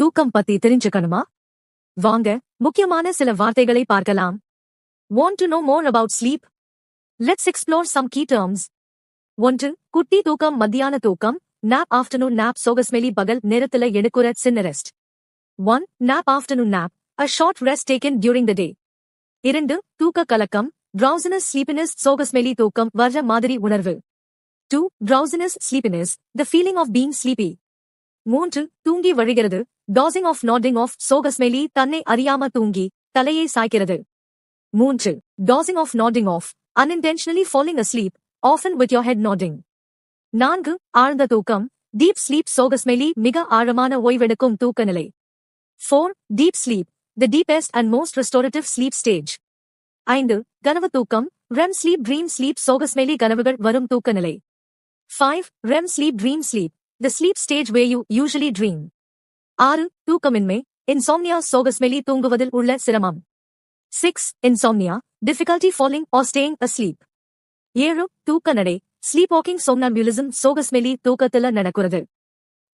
தூக்கம் பத்தி தெரிஞ்சுக்கணுமா? வாங்க முக்கியமான சில வார்த்தைகளை பார்க்கலாம். Want to know more about sleep let's explore some key terms ஒன்று குட்டி தூக்கம் மத்தியான தூக்கம். நாப் ஆஃப்டர்நூன் நாப் சோகஸ்மெலி பகல் நேரத்துல எடுக்குற சின்ன rest one nap afternoon nap a short rest taken during the day இரண்டு தூக்க கலக்கம். Drowsiness sleepiness சோகஸ்மெலி தூக்கம் வர்ற மாதிரி உணர்வு. Two drowsiness sleepiness. The feeling of being sleepy. மூன்று தூங்கி வழிகிறது. டாசிங் ஆஃப் நாட்டிங் ஆஃப் சோகஸ்மெலி தன்னை அறியாம தூங்கி தலையை சாய்க்கிறது. மூன்று dozing off nodding off unintentionally falling asleep often with your head nodding. நான்கு ஆழ்ந்த தூக்கம். டீப் ஸ்லீப் சோகஸ்மெலி மிக ஆழமான ஓய்வெடுக்கும் தூக்க நிலை four deep sleep the deepest and most restorative sleep stage ஐந்து கனவு தூக்கம். ரெம் ஸ்லீப் ட்ரீம் ஸ்லீப் சோகஸ்மெலி கனவுகள் வரும் தூக்க நிலை five REM sleep dream sleep the sleep stage where you usually dream ஆறு தூக்கமின்மை இன்சோம்னியா சோகஸ்மெலி தூங்குவதில் உள்ள சிரமம். Six insomnia difficulty falling or staying sleep ஏழு தூக்க நடை ஸ்லீப் வாக்கிங் சோம்னாம்புலிசம் சோகஸ்மெலி தூக்கத்துல நடக்கிறது.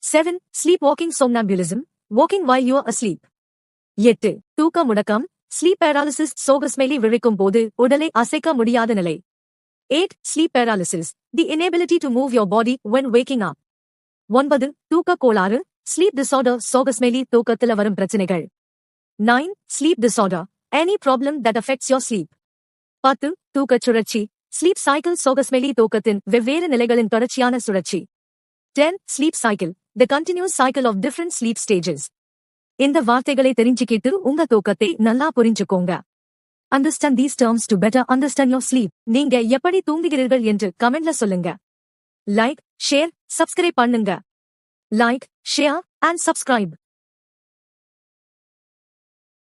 Seven sleep walking somnambulism walking while you asleep எட்டு தூக்க முடக்கம் ஸ்லீப் பேராலிசிஸ் சோகஸ்மெலி விழிக்கும் போது உடலை அசைக்க முடியாத நிலை. Eight sleep paralysis the inability to move your body when waking up. ஒன்பது தூக்க கோளாறு ஸ்லீப் டிசார்டர் சோகஸ்மெலி தூக்கத்துல வரும் பிரச்சனைகள். Nine sleep disorder any problem that affects your sleep பத்து தூக்கச் சுழற்சி ஸ்லீப் சைக்கிள் சோகஸ்மெலி தூக்கத்தின் வெவ்வேறு நிலைகளின் தொடர்ச்சியான சுழற்சி. Ten sleep cycle the continuous cycle of different sleep stages இந்த வார்த்தைகளை தெரிஞ்சுக்கிட்டு உங்க தூக்கத்தை நல்லா புரிஞ்சுக்கோங்க. Understand these terms to better understand your sleep நீங்க எப்படி தூங்குகிறீர்கள் என்று கமெண்ட்ல சொல்லுங்க. லைக் ஷேர் சப்ஸ்கிரைப் பண்ணுங்க. Like share and subscribe